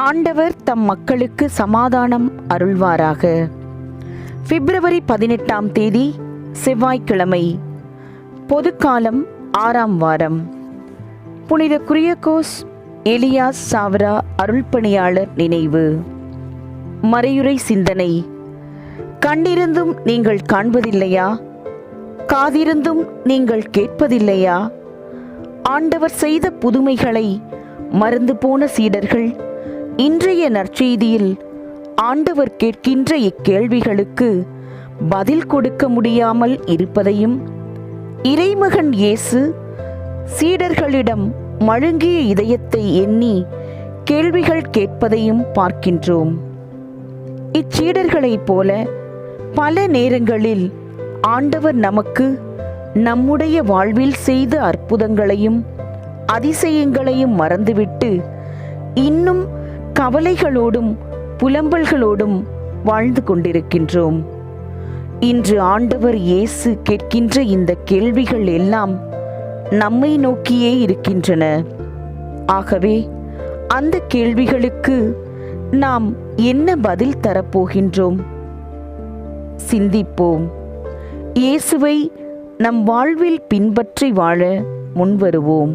ஆண்டவர் தம் மக்களுக்கு சமாதானம் அருள்வாராக. பிப்ரவரி பதினெட்டாம் தேதி செவ்வாய்க்கிழமை பொதுக்காலம் ஆறாம் வாரம். புனித குரியகோஸ் எலியாஸ் சாவரா அருள்பணியாளர் நினைவு. மறையுறை சிந்தனை. கண்ணிருந்தும் நீங்கள் காண்பதில்லையா? காதிருந்தும் நீங்கள் கேட்பதில்லையா? ஆண்டவர் செய்த புதுமைகளை மறந்து போன சீடர்கள் இன்றைய நற்செய்தியில் ஆண்டவர் கேட்கின்ற இக்கேள்விகளுக்கு பதில் கொடுக்க முடியாமல் இருப்பதையும் இறைமகன் இயேசு சீடர்களிடம் மழுங்கிய இதயத்தை எண்ணி கேள்விகள் கேட்பதையும் பார்க்கின்றோம். இச்சீடர்களைப் போல பல நேரங்களில் ஆண்டவர் நமக்கு நம்முடைய வாழ்வில் செய்த அற்புதங்களையும் அதிசயங்களையும் மறந்துவிட்டு இன்னும் கவலைகளோடும் புலம்பல்களோடும் வாழ்ந்து கொண்டிருக்கின்றோம். இன்று ஆண்டவர் இயேசு கேட்கின்ற இந்த கேள்விகள் எல்லாம் நம்மை நோக்கியே இருக்கின்றன. ஆகவே அந்த கேள்விகளுக்கு நாம் என்ன பதில் தரப்போகின்றோம்? சிந்திப்போம். இயேசுவை நம் வாழ்வில் பின்பற்றி வாழ முன்வருவோம்.